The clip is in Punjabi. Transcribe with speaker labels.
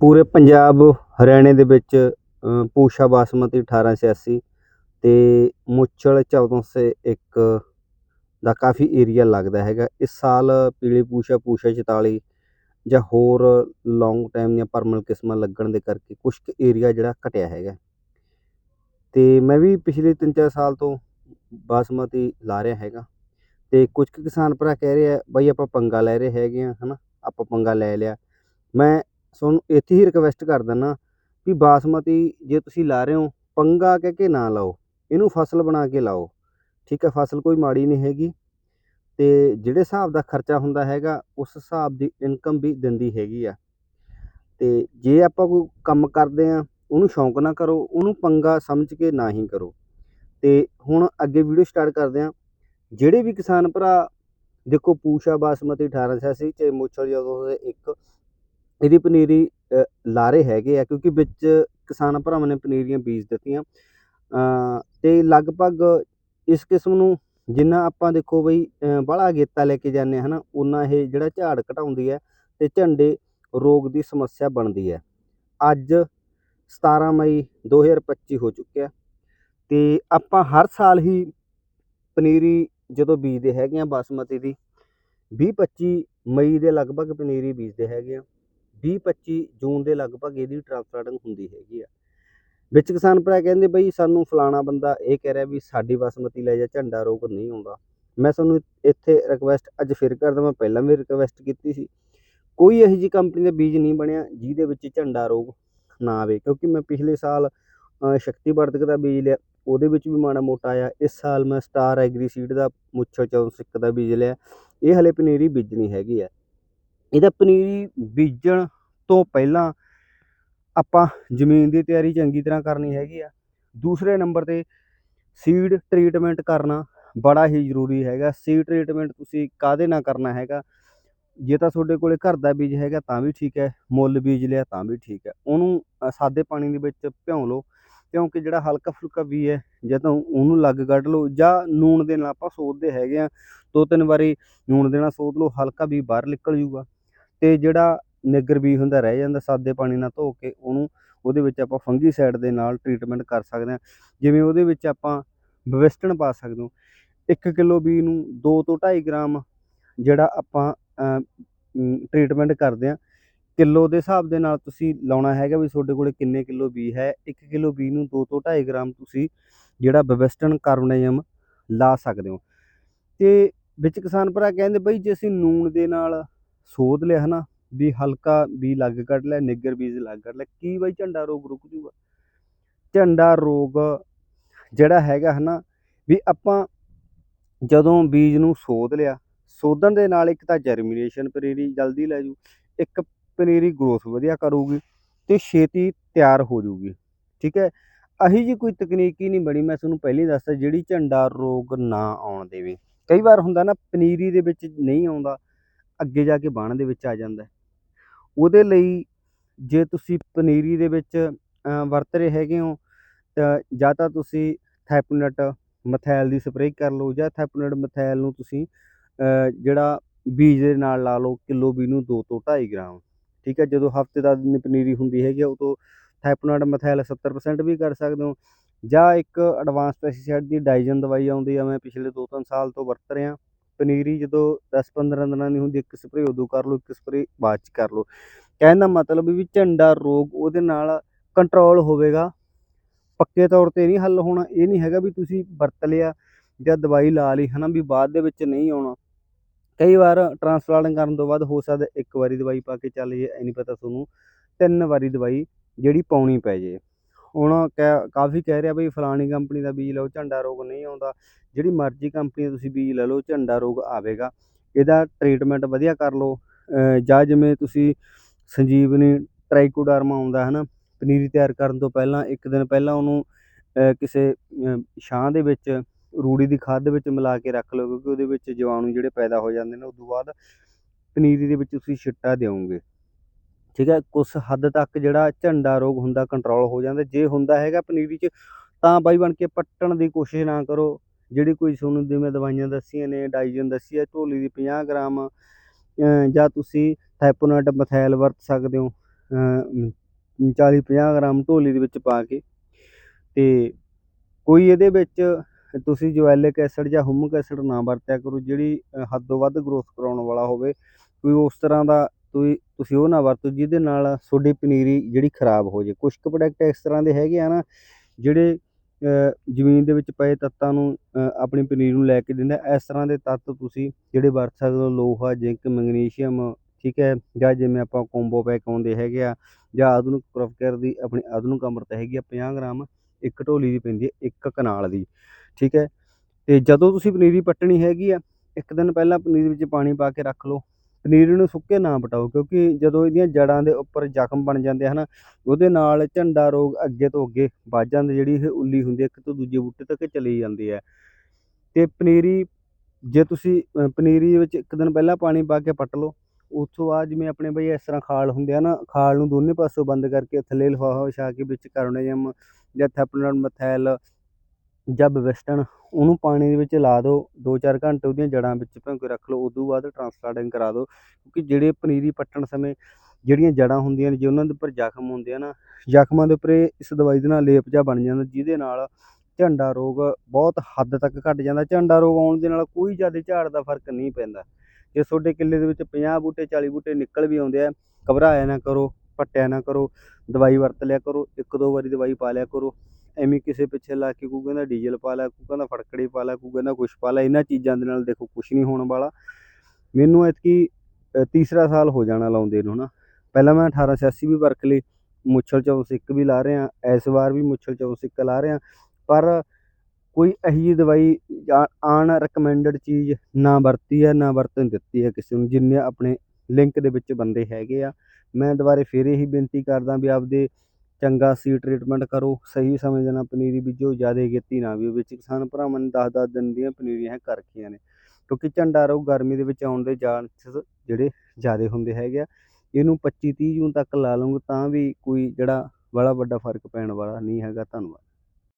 Speaker 1: ਪੂਰੇ ਪੰਜਾਬ ਹਰਿਆਣੇ ਦੇ ਵਿੱਚ ਪੂਸ਼ਾ ਬਾਸਮਤੀ 1886 ਤੇ ਮੁੱਚਲ 1401 ਦਾ ਕਾਫੀ ਏਰੀਆ ਲੱਗਦਾ ਹੈਗਾ। ਇਸ ਸਾਲ ਪੀਲੀ ਪੂਸ਼ਾ ਪੂਸ਼ਾ 44 ਜਾਂ ਹੋਰ ਲੌਂਗ ਟਾਈਮ ਦੀਆਂ ਪਰਮਲ ਕਿਸਮਾਂ ਲੱਗਣ ਦੇ ਕਰਕੇ ਕੁਝ ਕੁ ਏਰੀਆ ਜਿਹੜਾ ਘਟਿਆ ਹੈਗਾ। ਤੇ ਮੈਂ ਵੀ ਪਿਛਲੇ 3-4 ਸਾਲ ਤੋਂ ਬਾਸਮਤੀ ਲਾ ਰਿਹਾ ਹੈਗਾ ਤੇ ਕੁਝ ਕੁ ਕਿਸਾਨ ਭਰਾ ਕਹਿ ਰਹੇ ਆ ਬਾਈ ਆਪਾਂ ਪੰਗਾ ਲੈ ਰਹੇ ਹੈਗੇ ਆ, ਹਨਾ? ਆਪਾਂ ਪੰਗਾ ਲੈ ਲਿਆ। ਮੈਂ ਤੁਹਾਨੂੰ ਇੱਥੇ ਹੀ ਰਿਕਵੈਸਟ ਕਰ ਦਿੰਦਾ ਵੀ ਬਾਸਮਤੀ ਜੇ ਤੁਸੀਂ ਲਾ ਰਹੇ ਹੋ, ਪੰਗਾ ਕਹਿ ਕੇ ਨਾ ਲਾਓ, ਇਹਨੂੰ ਫਸਲ ਬਣਾ ਕੇ ਲਾਓ। ਠੀਕ ਹੈ, ਫਸਲ ਕੋਈ ਮਾੜੀ ਨਹੀਂ ਹੈਗੀ ਤੇ ਜਿਹੜੇ ਹਿਸਾਬ ਦਾ ਖਰਚਾ ਹੁੰਦਾ ਹੈਗਾ, ਉਸ ਹਿਸਾਬ ਦੀ ਇਨਕਮ ਵੀ ਦਿੰਦੀ ਹੈਗੀ ਆ। ਤੇ ਜੇ ਆਪਾਂ ਕੋਈ ਕੰਮ ਕਰਦੇ ਆ ਉਹਨੂੰ ਸ਼ੌਂਕ ਨਾ ਕਰੋ, ਉਹਨੂੰ ਪੰਗਾ ਸਮਝ ਕੇ ਨਾ ਹੀ ਕਰੋ। ਤੇ ਹੁਣ ਅੱਗੇ ਵੀਡੀਓ ਸਟਾਰਟ ਕਰਦੇ ਆ ਜਿਹੜੇ ਵੀ ਕਿਸਾਨ ਭਰਾ, ਦੇਖੋ, ਪੂਸ਼ਾ ਬਾਸਮਤੀ 1886 ਤੇ ਮੁੱਛਲ ਜਦੋਂ ਇੱਕ ਇਹਦੀ ਪਨੀਰੀ ਲਾਰੇ ਹੈਗੇ ਆ ਕਿਉਂਕਿ ਵਿੱਚ ਕਿਸਾਨ ਭਰਾਵਾਂ ਨੇ ਪਨੀਰੀਆਂ ਬੀਜ ਦਿੱਤੀਆਂ। ਅ, ਤੇ ਲਗਭਗ ਇਸ ਕਿਸਮ ਨੂੰ ਜਿੰਨਾ ਆਪਾਂ ਦੇਖੋ ਬਈ ਬੜਾ ਅਗੇਤਾ ਲੈ ਕੇ ਜਾਂਦੇ ਹਾਂ ਹਨਾ ਉਨਾ ਇਹ ਜਿਹੜਾ ਝਾੜ ਘਟਾਉਂਦੀ ਹੈ ਤੇ ਝੰਡੇ ਰੋਗ ਦੀ ਸਮੱਸਿਆ ਬਣਦੀ ਹੈ ਅੱਜ 17 ਮਈ 2025 ਹੋ ਚੁੱਕਿਆ। ਤੇ ਆਪਾਂ ਹਰ ਸਾਲ ਹੀ ਪਨੀਰੀ ਜਦੋਂ ਬੀਜਦੇ ਹੈਗੇ ਆ ਬਾਸਮਤੀ ਦੀ 20 25 ਮਈ ਦੇ ਲਗਭਗ ਪਨੀਰੀ ਬੀਜਦੇ ਹੈਗੇ ਆ। 20 25 ਜੂਨ ਦੇ ਲਗਭਗ ਇਹਦੀ ਟ੍ਰਾਂਸਪਲਾਂਟਿੰਗ ਹੁੰਦੀ ਹੈਗੀ ਆ। ਵਿੱਚ ਕਿਸਾਨ ਭਰਾ ਕਹਿੰਦੇ ਬਈ ਸਾਨੂੰ ਫਲਾਣਾ ਬੰਦਾ ਇਹ ਕਹਿ ਰਿਹਾ ਵੀ ਸਾਡੀ ਬਾਸਮਤੀ ਲੈ ਜਾ ਝੰਡਾ ਰੋਗ ਨਹੀਂ ਆਉਂਦਾ। ਮੈਂ ਤੁਹਾਨੂੰ ਇੱਥੇ ਰਿਕਵੈਸਟ ਅੱਜ ਫਿਰ ਕਰਦਾ ਮੈਂ ਪਹਿਲਾਂ ਵੀ ਰਿਕਵੈਸਟ ਕੀਤੀ ਸੀ। ਕੋਈ ਇਹੋ ਜਿਹੀ ਕੰਪਨੀ ਦਾ ਬੀਜ ਨਹੀਂ ਬਣਿਆ ਜਿਹਦੇ ਵਿੱਚ ਝੰਡਾ ਰੋਗ ਨਾ ਆਵੇ ਕਿਉਂਕਿ ਮੈਂ ਪਿਛਲੇ ਸਾਲ ਅ, ਸ਼ਕਤੀ ਵਰਤਕ ਦਾ ਬੀਜ ਲਿਆ ਉਹਦੇ ਵਿੱਚ ਵੀ ਮਾੜਾ ਮੋਟਾ ਆਇਆ। ਇਸ ਸਾਲ ਮੈਂ ਸਟਾਰ ਐਗਰੀ ਸੀਡ ਦਾ ਮੁੱਛਲ ਚੌਂ ਸਿੱਕ ਦਾ ਬੀਜ ਲਿਆ। ਇਹ ਹਲੇ ਪਨੀਰੀ ਬੀਜਣੀ ਹੈਗੀ ਆ। ਇਹਦਾ ਪਨੀਰੀ ਬੀਜਣ ਤੋਂ ਪਹਿਲਾਂ ਆਪਾਂ ਜ਼ਮੀਨ ਦੀ ਤਿਆਰੀ ਚੰਗੀ ਤਰ੍ਹਾਂ ਕਰਨੀ ਹੈਗੀ ਆ। ਦੂਸਰੇ ਨੰਬਰ ਤੇ ਸੀਡ ਟ੍ਰੀਟਮੈਂਟ ਕਰਨਾ ਬੜਾ ਹੀ ਜ਼ਰੂਰੀ ਹੈਗਾ। ਸੀਡ ਟ੍ਰੀਟਮੈਂਟ ਤੁਸੀਂ ਕਾਹਦੇ ਨਾਲ ਕਰਨਾ ਹੈਗਾ? ਜੇ ਤਾਂ ਤੁਹਾਡੇ ਕੋਲੇ ਘਰ ਦਾ ਬੀਜ ਹੈਗਾ ਤਾਂ ਵੀ ਠੀਕ ਹੈ, ਮੁੱਲ ਬੀਜ ਲਿਆ ਤਾਂ ਵੀ ਠੀਕ ਹੈ। ਉਹਨੂੰ ਸਾਦੇ ਪਾਣੀ ਦੇ ਵਿੱਚ ਭਿਉਂ ਲਓ, ਕਿਉਂਕਿ ਜਿਹੜਾ ਹਲਕਾ ਫੁਲਕਾ ਵੀ ਹੈ ਜਦੋਂ ਉਹਨੂੰ ਲੱਗ ਕੱਢ ਲਓ, ਜਾਂ ਨੂਣ ਦੇ ਨਾਲ ਆਪਾਂ ਸੋਧਦੇ ਹੈਗੇ ਆ। ਦੋ ਤਿੰਨ ਵਾਰੀ ਨੂਣ ਦੇ ਨਾਲ ਸੋਧ ਲਓ, ਹਲਕਾ ਵੀ ਬਾਹਰ ਨਿਕਲ ਜੂਗਾ ਤੇ ਜਿਹੜਾ ਨਿੱਗਰ ਵੀ ਹੁੰਦਾ ਰਹਿ ਜਾਂਦਾ ਸਾਦੇ ਪਾਣੀ ਨਾਲ ਧੋ ਕੇ ਉਹਨੂੰ ਉਹਦੇ ਵਿੱਚ ਆਪਾਂ ਫੰਗੀਸਾਈਡ ਦੇ ਨਾਲ ਟ੍ਰੀਟਮੈਂਟ ਕਰ ਸਕਦੇ ਹਾਂ। ਜਿਵੇਂ ਉਹਦੇ ਵਿੱਚ ਆਪਾਂ ਬਵਿਸਟਨ ਪਾ ਸਕਦੇ ਹਾਂ। 1 ਕਿਲੋ ਬੀ ਨੂੰ 2 ਤੋਂ 2.5 ਗ੍ਰਾਮ ਜਿਹੜਾ ਆਪਾਂ ਟ੍ਰੀਟਮੈਂਟ ਕਰਦੇ ਹਾਂ। ਕਿਲੋ ਦੇ ਹਿਸਾਬ ਦੇ ਨਾਲ ਤੁਸੀਂ ਲਾਉਣਾ ਹੈਗਾ ਵੀ ਤੁਹਾਡੇ ਕੋਲੇ ਕਿੰਨੇ ਕਿਲੋ ਬੀ ਹੈ। 1 ਕਿਲੋ ਬੀ ਨੂੰ 2 ਤੋਂ 2.5 ਗ੍ਰਾਮ ਤੁਸੀਂ ਜਿਹੜਾ ਬਵਿਸਟਨ ਕਾਰਬੋਨੇਜਮ ਲਾ ਸਕਦੇ ਹੋ। ਤੇ ਵਿੱਚ ਕਿਸਾਨ ਭਰਾ ਕਹਿੰਦੇ ਬਈ ਜੇ ਅਸੀਂ ਨੂਣ ਦੇ ਨਾਲ ਸੋਧ ਲਿਆ ਹਨਾ ਵੀ ਹਲਕਾ ਵੀ ਲੱਗ ਕੱਢ ਲਿਆ ਨਿੱਗਰ ਬੀਜ ਲੱਗ ਕੱਢ ਲੈ ਕੀ ਬਾਈ ਝੰਡਾ ਰੋਗ ਰੁਕ ਜੂਗਾ? ਝੰਡਾ ਰੋਗ ਜਿਹੜਾ ਹੈਗਾ ਹਨਾ ਵੀ ਆਪਾਂ ਜਦੋਂ ਬੀਜ ਨੂੰ ਸੋਧ ਲਿਆ, ਸੋਧਣ ਦੇ ਨਾਲ ਇੱਕ ਤਾਂ ਜਰਮੀਨੇਸ਼ਨ ਪਨੀਰੀ ਜਲਦੀ ਲੈ ਜੂ, ਇੱਕ ਪਨੀਰੀ ਗਰੋਥ ਵਧੀਆ ਕਰੂਗੀ ਤੇ ਛੇਤੀ ਤਿਆਰ ਹੋ ਜੂਗੀ, ਠੀਕ ਹੈ? ਅਹੀ ਜੀ ਕੋਈ ਤਕਨੀਕ ਹੀ ਨਹੀਂ ਬਣੀ, ਮੈਂ ਤੁਹਾਨੂੰ ਪਹਿਲਾਂ ਦੱਸਦਾ ਜਿਹੜੀ ਝੰਡਾ ਰੋਗ ਨਾ ਆਉਣ ਦੇਵੇ। ਕਈ ਵਾਰ ਹੁੰਦਾ ਨਾ, ਪਨੀਰੀ ਦੇ ਵਿੱਚ ਨਹੀਂ ਆਉਂਦਾ ਅੱਗੇ ਜਾ ਕੇ ਬਾਣ ਦੇ ਵਿੱਚ ਆ ਜਾਂਦਾ ਉਹਦੇ ਲਈ ਜੇ ਤੁਸੀਂ ਪਨੀਰੀ ਦੇ ਵਿੱਚ ਵਰਤ ਰਹੇ ਹੈਗੇ ਹੋ, ਤਾਂ ਜਾਂ ਤਾਂ ਤੁਸੀਂ ਥੈਪਨਟ ਮਥੈਲ ਦੀ ਸਪਰੇਅ ਕਰ ਲਓ ਜਾਂ ਥੈਪਨਟ ਮਥੈਲ ਨੂੰ ਤੁਸੀਂ ਜਿਹੜਾ ਬੀਜ ਦੇ ਨਾਲ ਲਾ ਲਓ ਕਿਲੋ ਬੀ ਨੂੰ 2 ਤੋਂ 2.5 ਗ੍ਰਾਮ। ਠੀਕ ਹੈ, ਜਦੋਂ ਹਫ਼ਤੇ ਦਾ ਦਿਨ ਪਨੀਰੀ ਹੁੰਦੀ ਹੈਗੀ ਆ, ਉਦੋਂ ਥੈਪਨਟ ਮਥੈਲ 70% ਵੀ ਕਰ ਸਕਦੇ ਹੋ। ਜਾਂ ਇੱਕ ਐਡਵਾਂਸ ਪੈਸਟੀਸਾਈਡ ਦੀ ਡਾਈਜਨ ਦਵਾਈ ਆਉਂਦੀ ਆ, ਮੈਂ ਪਿਛਲੇ 2-3 ਸਾਲ ਤੋਂ ਵਰਤ ਰਿਹਾ। ਪਨੀਰੀ ਜਦੋਂ 10-15 ਦਿਨਾਂ ਦੀ ਹੁੰਦੀ, ਇੱਕ ਸਪਰੇਅ, ਉਦੋਂ ਕਰ ਲਓ, ਇੱਕ ਸਪਰੇਅ ਬਾਅਦ ਚ ਕਰ ਲਓ। ਕਹਿਣ ਦਾ ਮਤਲਬ ਵੀ ਝੰਡਾ, ਰੋਗ ਉਹਦੇ ਨਾਲ ਕੰਟਰੋਲ ਹੋਵੇਗਾ। ਪੱਕੇ ਤੌਰ ਤੇ ਨਹੀਂ ਹੱਲ ਹੋਣਾ, ਇਹ ਨਹੀਂ ਹੈਗਾ ਵੀ ਤੁਸੀਂ ਵਰਤ ਲਿਆ ਜਾਂ ਦਵਾਈ ਲਾ ਲਈ, ਹਨਾ, ਵੀ ਬਾਅਦ ਦੇ ਵਿੱਚ ਨਹੀਂ ਆਉਣਾ। ਕਈ ਵਾਰ ਟ੍ਰਾਂਸਪਲਾਂਟ ਕਰਨ ਤੋਂ ਬਾਅਦ ਹੋ ਸਕਦਾ ਇੱਕ ਵਾਰੀ ਦਵਾਈ ਪਾ ਕੇ ਚੱਲ ਜੇ ਐ ਨਹੀਂ ਪਤਾ ਤੁਹਾਨੂੰ, ਤਿੰਨ ਵਾਰੀ ਦਵਾਈ ਜਿਹੜੀ ਪਾਉਣੀ ਪੈ ਜੇ ਉਹਨਾਂ ਕਹਿ- ਕਾਫੀ ਕਹਿ ਰਿਹਾ ਬਈ ਫਲਾਣੀ ਕੰਪਨੀ ਦਾ ਬੀਜ ਲਓ, ਝੰਡਾ ਰੋਗ ਨਹੀਂ ਆਉਂਦਾ। ਜਿਹੜੀ ਮਰਜ਼ੀ ਕੰਪਨੀ ਦਾ ਤੁਸੀਂ ਬੀਜ ਲੈ ਲਓ, ਝੰਡਾ ਰੋਗ ਆਵੇਗਾ। ਇਹਦਾ ਟ੍ਰੀਟਮੈਂਟ ਵਧੀਆ ਕਰ ਲਓ। ਜਾਂ ਜਿਵੇਂ ਤੁਸੀਂ ਸੰਜੀਵਨੀ ਟ੍ਰਾਈਕੋਡਰਮਾ ਆਉਂਦਾ ਹੈ ਨਾ, ਪਨੀਰੀ ਤਿਆਰ ਕਰਨ ਤੋਂ ਪਹਿਲਾਂ, ਇੱਕ ਦਿਨ ਪਹਿਲਾਂ ਉਹਨੂੰ ਕਿਸੇ, ਅਹ ਛਾਂ ਦੇ ਵਿੱਚ, ਰੂੜੀ ਦੀ ਖਾਦ ਦੇ ਵਿੱਚ ਮਿਲਾ ਕੇ ਰੱਖ ਲਓ, ਕਿਉਂਕਿ ਉਹਦੇ ਵਿੱਚ ਜੀਵਾਣੂ ਜਿਹੜੇ ਪੈਦਾ ਹੋ ਜਾਂਦੇ ਨੇ, ਉਸ ਤੋਂ ਬਾਅਦ ਪਨੀਰੀ ਦੇ ਵਿੱਚ ਤੁਸੀਂ ਛਿੱਟਾ ਦਿਓਗੇ। ਠੀਕ ਹੈ ਕੁਝ ਹੱਦ ਤੱਕ ਜਿਹੜਾ ਝੰਡਾ ਰੋਗ ਹੁੰਦਾ ਕੰਟਰੋਲ ਹੋ ਜਾਂਦਾ। ਜੇ ਹੁੰਦਾ ਹੈਗਾ ਪਨੀਰੀ 'ਚ ਤਾਂ ਬਾਈ ਬਣ ਕੇ ਪੱਟਣ ਦੀ ਕੋਸ਼ਿਸ਼ ਨਾ ਕਰੋ। ਜਿਹੜੀ ਕੋਈ ਤੁਹਾਨੂੰ ਜਿਵੇਂ ਦਵਾਈਆਂ ਦੱਸੀਆਂ ਨੇ ਡਾਈਜਨ ਦੱਸੀ ਹੈ ਢੋਲੀ ਦੀ 50 ਗ੍ਰਾਮ ਜਾਂ ਤੁਸੀਂ ਥੈਪੋਨਟ ਮਥੈਲ ਵਰਤ ਸਕਦੇ ਹੋ 40 50 ਗ੍ਰਾਮ ਢੋਲੀ ਦੇ ਵਿੱਚ ਪਾ ਕੇ। ਤੇ ਕੋਈ ਇਹਦੇ ਵਿੱਚ ਤੁਸੀਂ ਜਵੈਲਿਕ ਐਸਿਡ ਜਾਂ ਹੁਮਿਕ ਐਸਿਡ ਨਾ ਵਰਤਿਆ ਕਰੋ। ਜਿਹੜੀ ਅ, ਹੱਦੋਂ ਵੱਧ ਗਰੋਥ ਕਰਾਉਣ ਵਾਲਾ ਹੋਵੇ ਕੋਈ ਉਸ ਤਰ੍ਹਾਂ ਦਾ ਕੋਈ ਤੁਸੀਂ ਉਹ ਨਾ ਵਰਤੋ ਜਿਹਦੇ ਨਾਲ ਤੁਹਾਡੀ ਪਨੀਰੀ ਜਿਹੜੀ ਖਰਾਬ ਹੋ ਜੇ। ਕੁਝ ਕੁ ਪ੍ਰੋਡਕਟ ਇਸ ਤਰ੍ਹਾਂ ਦੇ ਹੈਗੇ ਆ ਨਾ, ਜਿਹੜੇ ਜ਼ਮੀਨ ਦੇ ਵਿੱਚ ਪਏ ਤੱਤਾਂ ਨੂੰ ਆਪਣੀ ਪਨੀਰ ਨੂੰ ਲੈ ਕੇ ਦਿੰਦਾ ਇਸ ਤਰ੍ਹਾਂ ਦੇ ਤੱਤ ਤੁਸੀਂ ਜਿਹੜੇ ਵਰਤ ਸਕਦੇ ਹੋ, ਲੋਹਾ, ਜ਼ਿੰਕ, ਮੈਗਨੀਸ਼ੀਅਮ, ਠੀਕ ਹੈ, ਜਾਂ ਜਿਵੇਂ ਆਪਾਂ ਕੰਬੋ ਪੈਕ ਆਉਂਦੇ ਹੈਗੇ ਆ, ਜਾਂ ਆਧੁਨਿਕ ਪ੍ਰੋਫਕੇਅਰ ਦੀ ਆਪਣੀ ਆਧੁਨਿਕ ਅੰਮ੍ਰਿਤ ਹੈਗੀ ਆ 50 ਗ੍ਰਾਮ, ਇੱਕ ਢੋਲੀ ਦੀ ਪੈਂਦੀ ਹੈ, ਇੱਕ ਕਨਾਲ ਦੀ, ਠੀਕ ਹੈ। ਤੇ ਜਦੋਂ ਤੁਸੀਂ ਪਨੀਰੀ ਪੱਟਣੀ ਹੈਗੀ ਆ, ਇੱਕ ਦਿਨ ਪਹਿਲਾਂ ਪਨੀਰੀ ਵਿੱਚ ਪਾਣੀ ਪਾ ਕੇ ਰੱਖ ਲਓ। ਪਨੀਰੀ ਨੂੰ ਸੁੱਕੇ ਨਾ ਪਟਾਓ, ਕਿਉਂਕਿ ਜਦੋਂ ਇਹਦੀਆਂ ਜੜਾਂ ਦੇ ਉੱਪਰ ਜ਼ਖਮ ਬਣ ਜਾਂਦੇ ਹਨ, ਉਹਦੇ ਨਾਲ ਝੰਡਾ ਰੋਗ ਅੱਗੇ ਤੋਂ ਅੱਗੇ ਵੱਧ ਜਾਂਦੇ ਜਿਹੜੀ ਇਹ ਉੱਲੀ ਹੁੰਦੀ ਹੈ, ਇੱਕ ਤੋਂ ਦੂਜੇ ਬੂਟੇ ਤੱਕ ਚਲੀ ਜਾਂਦੀ ਹੈ। ਤੇ ਪਨੀਰੀ, ਜੇ ਤੁਸੀਂ ਪਨੀਰੀ ਦੇ ਵਿੱਚ ਇੱਕ ਦਿਨ ਪਹਿਲਾਂ ਪਾਣੀ ਪਾ ਕੇ ਪੱਟ ਲਓ ਉਸ ਤੋਂ ਬਾਅਦ ਜਿਵੇਂ ਆਪਣੇ ਬਈ ਇਸ ਤਰ੍ਹਾਂ ਖਾਲ ਹੁੰਦੇ ਆ ਨਾ, ਖਾਲ ਨੂੰ ਦੋਨੇ ਪਾਸੋਂ ਬੰਦ ਕਰਕੇ ਥੱਲੇ ਲਿਫਾਫਾ ਵਿਛਾ ਕੇ ਵਿੱਚ ਕਾਰਬੋਨੇਜਮ ਜਾਂ ਥੈਪਨੋਲ ਮਥੈਲ ਜਾਂ ਬਵੈਸਟਨ ਉਹਨੂੰ ਪਾਣੀ ਦੇ ਵਿੱਚ ਲਾ ਦਿਓ 2-4 ਘੰਟੇ ਉਹਦੀਆਂ ਜੜ੍ਹਾਂ ਵਿੱਚ ਭਿਉਂ ਕੇ ਰੱਖ ਲਓ ਉਦੋਂ ਬਾਅਦ ਟਰਾਂਸਪਲਾਂਟਿੰਗ ਕਰਾ ਦਿਓ ਕਿਉਂਕਿ ਜਿਹੜੇ ਪਨੀਰੀ ਪੱਟਣ ਸਮੇਂ ਜਿਹੜੀਆਂ ਜੜ੍ਹਾਂ ਹੁੰਦੀਆਂ ਨੇ, ਜੇ ਉਹਨਾਂ ਦੇ ਉੱਪਰ ਜ਼ਖਮ ਹੁੰਦੇ ਆ ਨਾ, ਜ਼ਖਮਾਂ ਦੇ ਉੱਪਰ ਇਸ ਦਵਾਈ ਦੇ ਨਾਲ ਲੇਪ ਜਿਹਾ ਬਣ ਜਾਂਦਾ, ਜਿਹਦੇ ਨਾਲ ਝੰਡਾ ਰੋਗ ਬਹੁਤ ਹੱਦ ਤੱਕ ਘਟ ਜਾਂਦਾ, ਝੰਡਾ ਰੋਗ ਆਉਣ ਦੇ ਨਾਲ ਕੋਈ ਜ਼ਿਆਦਾ ਝਾੜ ਦਾ ਫ਼ਰਕ ਨਹੀਂ ਪੈਂਦਾ। ਜੇ ਤੁਹਾਡੇ ਕਿੱਲੇ ਦੇ ਵਿੱਚ 50 ਬੂਟੇ 40 ਬੂਟੇ ਨਿਕਲ ਵੀ ਆਉਂਦੇ ਆ, ਘਬਰਾਇਆ ਨਾ ਕਰੋ, ਪੱਟਿਆ ਨਾ ਕਰੋ, ਦਵਾਈ ਵਰਤ ਲਿਆ ਕਰੋ ਇੱਕ ਦੋ ਵਾਰੀ ਦਵਾਈ ਪਾ ਲਿਆ ਕਰੋ ਐਵੇਂ ਕਿਸੇ ਪਿੱਛੇ ਲਾ ਕੇ ਕੋਈ ਕਹਿੰਦਾ ਡੀਜ਼ਲ ਪਾ ਲਿਆ ਕੋਈ ਕਹਿੰਦਾ ਫਟਕੜੀ ਪਾ ਲਿਆ ਕੋਈ ਕਹਿੰਦਾ ਕੁਛ ਪਾ ਲਿਆ ਇਹਨਾਂ ਚੀਜ਼ਾਂ ਦੇ ਨਾਲ ਦੇਖੋ ਕੁਛ ਨਹੀਂ ਹੋਣ ਵਾਲਾ। ਮੈਨੂੰ ਐਤਕੀ ਤੀਸਰਾ ਸਾਲ ਹੋ ਜਾਣਾ ਲਾਉਂਦੇ ਨੂੰ ਨਾ ਪਹਿਲਾਂ ਮੈਂ 1886 ਵੀ ਵਰਕ ਲਈ ਮੁੱਛਲ ਚੌਂਸਿਕ ਵੀ ਲਾ ਰਿਹਾ, ਇਸ ਵਾਰ ਵੀ ਮੁੱਛਲ ਚੌਂਸਿਕ ਲਾ ਰਿਹਾ, ਪਰ ਕੋਈ ਇਹੋ ਜਿਹੀ ਦਵਾਈ ਆਨ ਰეკਮੈਂਡਡ ਚੀਜ਼ ਨਾ ਵਰਤੀ ਹੈ, ਨਾ ਵਰਤਣ ਦਿੱਤੀ ਹੈ ਕਿਸੇ ਨੂੰ, ਜਿੰਨੇ ਆਪਣੇ ਲਿੰਕ ਦੇ ਵਿੱਚ ਬੰਦੇ ਹੈਗੇ ਆ। ਮੈਂ ਦੁਬਾਰੇ ਫਿਰ ਇਹੀ ਬੇਨਤੀ ਕਰਦਾ ਵੀ ਆਪਦੇ ਚੰਗਾ ਸੀ ਟ੍ਰੀਟਮੈਂਟ ਕਰੋ, ਸਹੀ ਸਮੇਂ ਦੇ ਨਾਲ ਪਨੀਰੀ ਬੀਜੋ, ਜ਼ਿਆਦਾ ਖੇਤੀ ਨਾ ਵੀ ਵਿੱਚ ਕਿਸਾਨ ਭਰਾਵਾਂ ਨੇ 10-10 ਦਿਨ ਦੀਆਂ ਪਨੀਰੀਆਂ ਕਰ ਰੱਖੀਆਂ ਨੇ। ਕਿਉਂਕਿ ਝੰਡਾ ਰੋਗ ਗਰਮੀ ਦੇ ਵਿੱਚ ਆਉਣ ਦੇ ਚਾਂਸਸ ਜਿਹੜੇ ਜ਼ਿਆਦਾ ਹੁੰਦੇ ਹੈਗੇ ਆ, ਇਹਨੂੰ 25-30 ਜੂਨ ਤੱਕ ਲਾ ਲਵਾਂਗੇ ਤਾਂ ਵੀ ਕੋਈ ਜਿਹੜਾ ਬੜਾ ਵੱਡਾ ਫ਼ਰਕ ਪੈਣ ਵਾਲਾ ਨਹੀਂ ਹੈਗਾ। ਧੰਨਵਾਦ।